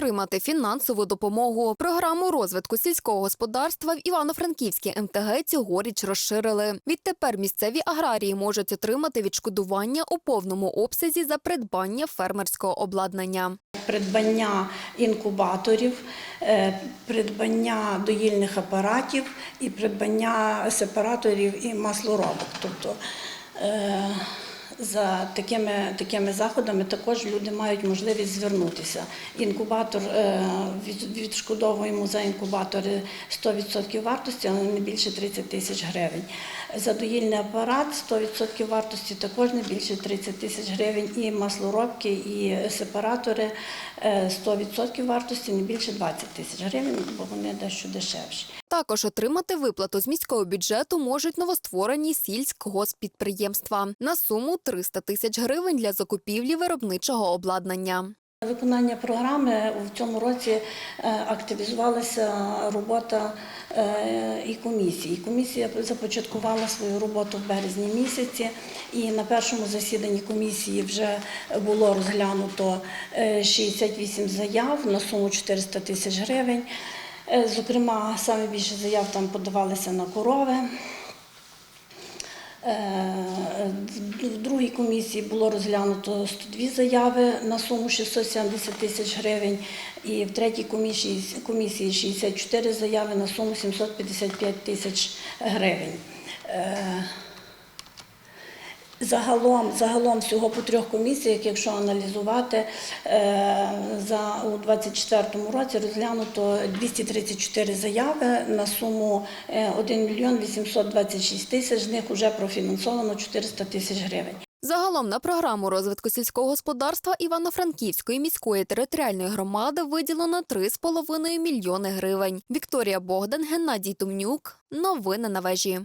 отримати фінансову допомогу. Програму розвитку сільського господарства в Івано-Франківській МТГ цьогоріч розширили. Відтепер місцеві аграрії можуть отримати відшкодування у повному обсязі за придбання фермерського обладнання. придбання інкубаторів, е, придбання доїльних апаратів і придбання сепараторів і маслоробок. Тобто е, за такими, такими заходами також люди мають можливість звернутися. Інкубатор е, відшкодовуємо за інкубатори 100% вартості, але не більше 30 тисяч гривень. За доїльний апарат 100% вартості також не більше 30 тисяч гривень. І маслоробки, і сепаратори е, 100% вартості не більше 20 тисяч гривень, бо вони дещо дешевші. Також отримати виплату з міського бюджету можуть новостворені сільськгоспідприємства на суму 300 тисяч гривень для закупівлі виробничого обладнання. Виконання програми в цьому році е, активізувалася робота е, і комісії. Комісія започаткувала свою роботу в березні місяці, і на першому засіданні комісії вже було розглянуто е, 68 заяв на суму 400 тисяч гривень. Е, Зокрема, саме більше заяв там подавалися на корови. Е, В другій комісії було розглянуто 102 заяви на суму 670 тисяч гривень, і в третій комісії, комісії 64 заяви на суму 755 тисяч гривень. Е, Загалом, загалом всього по трьох комісіях, якщо аналізувати, е, за у 2024 році розглянуто 234 заяви на суму е, 1 мільйон 826 тисяч, з них вже профінансовано 400 тисяч гривень. Загалом на програму розвитку сільського господарства Івано-Франківської міської територіальної громади виділено 3,5 мільйони гривень. Вікторія Богдан, Геннадій Тумнюк. Новини на вежі.